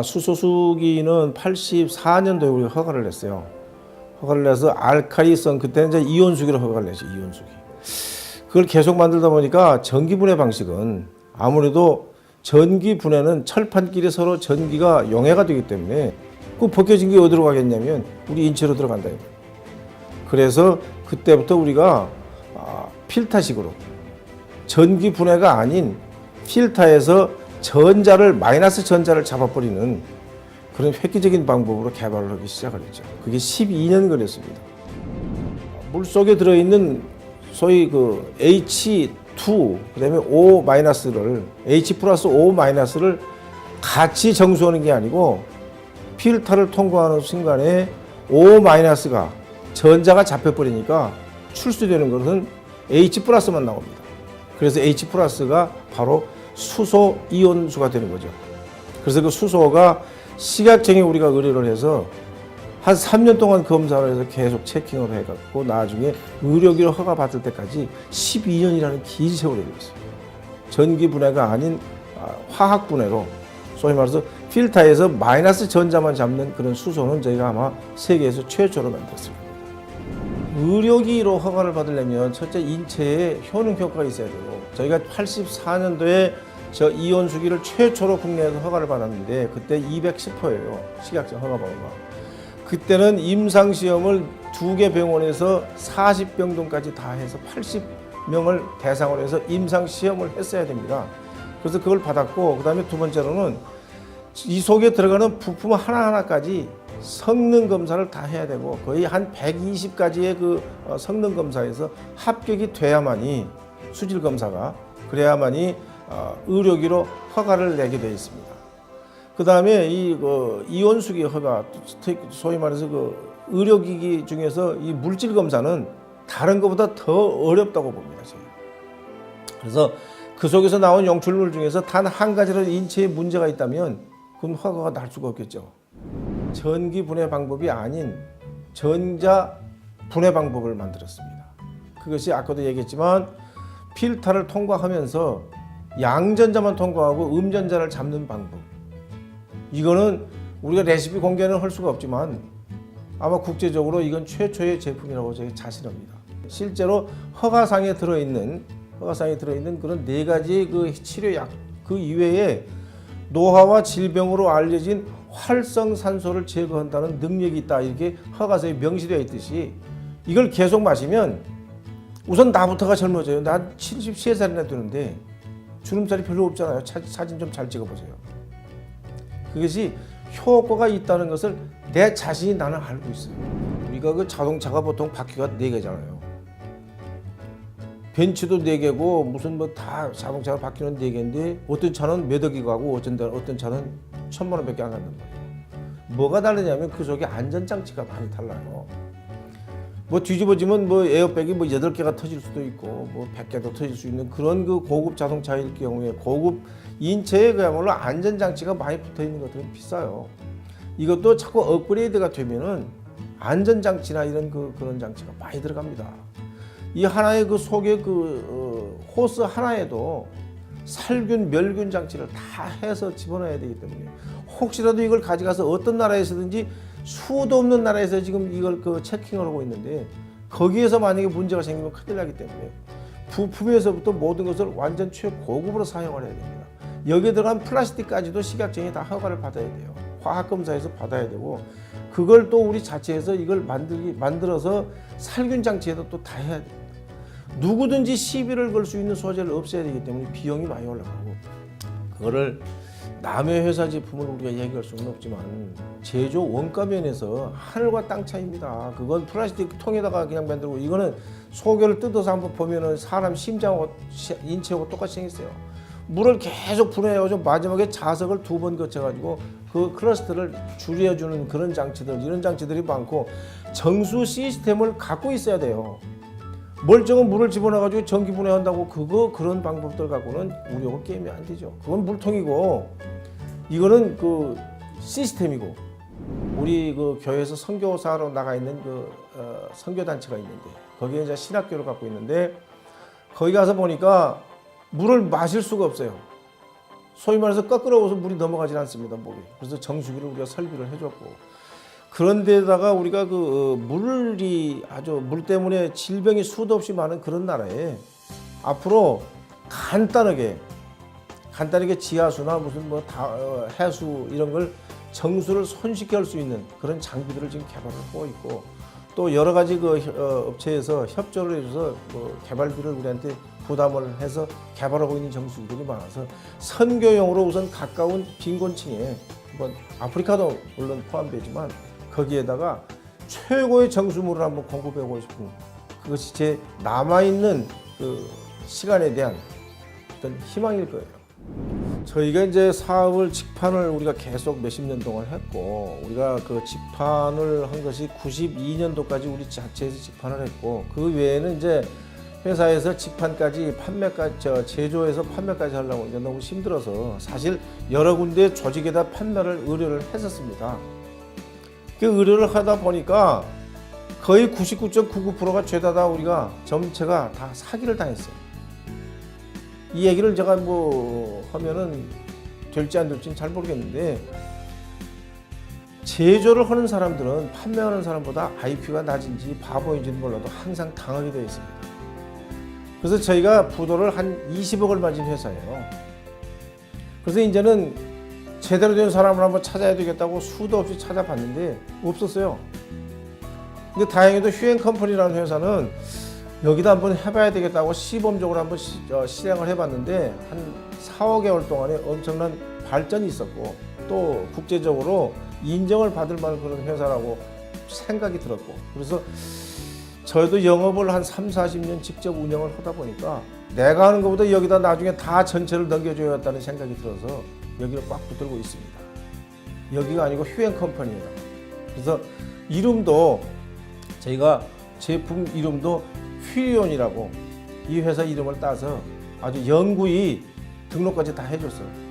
아, 수소수기는 84년도에 우리가 허가를 냈어요. 허가를 내서 알카리성 그때는 이제 이온수기로 허가를 냈죠. 이온수기. 그걸 계속 만들다 보니까 전기 분해 방식은 아무래도 전기 분해는 철판끼리 서로 전기가 용해가 되기 때문에 그 벗겨진 게 어디로 가겠냐면 우리 인체로 들어간다. 그래서 그때부터 우리가 아, 필터식으로 전기 분해가 아닌 필터에서 전자를 마이너스 전자를 잡아버리는 그런 획기적인 방법으로 개발을 하기 시작을 했죠. 그게 12년 걸렸습니다. 물 속에 들어있는 소위 그 H2 그다음에 O 마이너스를 H 플러스 O 마이너스를 같이 정수하는 게 아니고 필터를 통과하는 순간에 O 마이너스가 전자가 잡혀버리니까 출수되는 것은 H 플러스만 나옵니다. 그래서 H 플러스가 바로 수소 이온수가 되는 거죠. 그래서 그 수소가 식약청에 우리가 의뢰를 해서 한 3년 동안 검사를 해서 계속 체킹을 해갖고 나중에 의료기로 허가 받을 때까지 12년이라는 긴 세월이 걸렸어요. 전기 분해가 아닌 아, 화학 분해로 소위 말해서 필터에서 마이너스 전자만 잡는 그런 수소는 저희가 아마 세계에서 최초로 만들었을 겁니다. 의료기로 허가를 받으려면 첫째 인체에 효능 효과가 있어야 되고 저희가 84년도에 저 이온 수기를 최초로 국내에서 허가를 받았는데 그때 210호예요. 식약청 허가 번호가. 그때는 임상 시험을 두 개 병원에서 40병 동까지 다 해서 80명을 대상으로 해서 임상 시험을 했어야 됩니다. 그래서 그걸 받았고 그다음에 두 번째로는 이 속에 들어가는 부품 하나하나까지 성능 검사를 다 해야 되고 거의 한 120가지의 그 어, 성능 검사에서 합격이 돼야만이 수질 검사가 그래야만이 어, 의료기로 허가를 내게 되어 있습니다. 그 다음에 이 그 이온수기 허가, 소위 말해서 그 의료기기 중에서 이 물질 검사는 다른 것보다 더 어렵다고 봅니다. 그래서 그 속에서 나온 용출물 중에서 단 한 가지로 인체에 문제가 있다면 그건 허가가 날 수가 없겠죠. 전기 분해 방법이 아닌 전자 분해 방법을 만들었습니다. 그것이 아까도 얘기했지만 필터를 통과하면서 양전자만 통과하고 음전자를 잡는 방법. 이거는 우리가 레시피 공개는 할 수가 없지만 아마 국제적으로 이건 최초의 제품이라고 저희 자신합니다. 실제로 허가상에 들어있는 허가상에 들어있는 그런 네 가지 그 치료약 그 이외에 노화와 질병으로 알려진 활성산소를 제거한다는 능력이 있다 이렇게 허가서에 명시되어 있듯이 이걸 계속 마시면 우선 나부터가 젊어져요. 난 73살이나 되는데 주름살이 별로 없잖아요. 차- 사진 좀 잘 찍어보세요. 그것이 효과가 있다는 것을 내 자신이 나는 알고 있어요. 우리가 그 자동차가 보통 바퀴가 네 개잖아요. 벤츠도 네 개고 무슨 뭐 다 자동차가 바퀴는 네 개인데 어떤 차는 몇억 이 가고 차- 어떤 차는 천만 원밖에 안 간단 말이에요. 뭐가 다르냐면 그 속에 안전장치가 많이 달라요. 뭐 뒤집어지면 뭐 에어백이 뭐 여덟 개가 터질 수도 있고 뭐 백 개도 터질 수 있는 그런 그 고급 자동차일 경우에 고급 인체에 그야말로 안전장치가 많이 붙어 있는 것들은 비싸요. 이것도 자꾸 업그레이드가 되면은 안전장치나 이런 그 그런 장치가 많이 들어갑니다. 이 하나의 그 속에 그 어, 호스 하나에도 살균, 멸균 장치를 다 해서 집어넣어야 되기 때문에 혹시라도 이걸 가져가서 어떤 나라에서든지 수도 없는 나라에서 지금 이걸 그 체킹을 하고 있는데 거기에서 만약에 문제가 생기면 큰일 나기 때문에 부품에서부터 모든 것을 완전 최고급으로 사용을 해야 됩니다. 여기에 들어간 플라스틱까지도 식약청이 다 허가를 받아야 돼요. 화학검사에서 받아야 되고 그걸 또 우리 자체에서 이걸 만들기 만들어서 살균 장치에도 또 다 해야 돼요. 누구든지 시비를 걸 수 있는 소재를 없애야 되기 때문에 비용이 많이 올라가고 그거를 남의 회사 제품을 우리가 얘기할 수는 없지만 제조 원가 면에서 하늘과 땅 차이입니다. 그건 플라스틱 통에다가 그냥 만들고 이거는 소결을 뜯어서 한번 보면은 사람 심장하고 시- 인체하고 똑같이 생겼어요. 물을 계속 분해해가지고 마지막에 자석을 두 번 거쳐가지고 그 클러스터를 줄여주는 그런 장치들 이런 장치들이 많고 정수 시스템을 갖고 있어야 돼요. 멀쩡한 물을 집어넣어가지고 전기 분해한다고 그거 그런 방법들 갖고는 우리하고 게임이 안 되죠. 그건 물통이고 이거는 그 시스템이고 우리 그 교회에서 선교사로 나가 있는 그 어, 선교 단체가 있는데 거기에 이제 신학교를 갖고 있는데 거기 가서 보니까 물을 마실 수가 없어요. 소위 말해서 거꾸로워서 물이 넘어가질 않습니다 목이. 그래서 정수기를 우리가 설비를 해줬고 그런 데다가 우리가 그 어, 물이 아주 물 때문에 질병이 수도 없이 많은 그런 나라에 앞으로 간단하게 간단하게 지하수나 무슨 뭐 다, 어, 해수 이런 걸 정수를 손쉽게 할 수 있는 그런 장비들을 지금 개발을 하고 있고 또 여러 가지 그 혀- 어, 업체에서 협조를 해줘서 뭐 개발비를 우리한테 부담을 해서 개발하고 있는 정수기들이 많아서 선교용으로 우선 가까운 빈곤층에 한번 아프리카도 물론 포함되지만 거기에다가 최고의 정수물을 한번 공급해보고 싶은 그것이 제 남아있는 그 시간에 대한 어떤 희망일 거예요. 저희가 이제 사업을 직판을 우리가 계속 몇십 년 동안 했고 우리가 그 직판을 한 것이 92년도까지 우리 자체에서 직판을 했고 그 외에는 이제 회사에서 직판까지 판매까지 저 제조해서 판매까지 하려고 이제 너무 힘들어서 사실 여러 군데 조직에다 판매를 의뢰를 했었습니다. 그 의뢰를 하다 보니까 거의 99.99%가 죄다 다 우리가 전체가 다 사기를 당했어요. 이 얘기를 제가 뭐 하면은 될지 안 될지는 잘 모르겠는데 제조를 하는 사람들은 판매하는 사람보다 IQ가 낮은지 바보인지는 몰라도 항상 당하게 되어 있습니다. 그래서 저희가 부도를 한 20억을 맞은 회사예요. 그래서 이제는 제대로 된 사람을 한번 찾아야 되겠다고 수도 없이 찾아봤는데 없었어요. 근데 다행히도 휴행 컴퍼니라는 회사는 여기다 한번 해봐야 되겠다고 시범적으로 한번 시, 어, 실행을 해봤는데 한 4, 5개월 동안에 엄청난 발전이 있었고 또 국제적으로 인정을 받을 만한 그런 회사라고 생각이 들었고 그래서 저희도 영업을 한 3, 40년 직접 운영을 하다 보니까 내가 하는 것보다 여기다 나중에 다 전체를 넘겨줘야겠다는 생각이 들어서 여기를 꽉 붙들고 있습니다. 여기가 아니고 휴행 컴퍼니예요. 그래서 이름도 저희가 제품 이름도 휘리온이라고 이 회사 이름을 따서 아주 영구히 등록까지 다 해줬어요.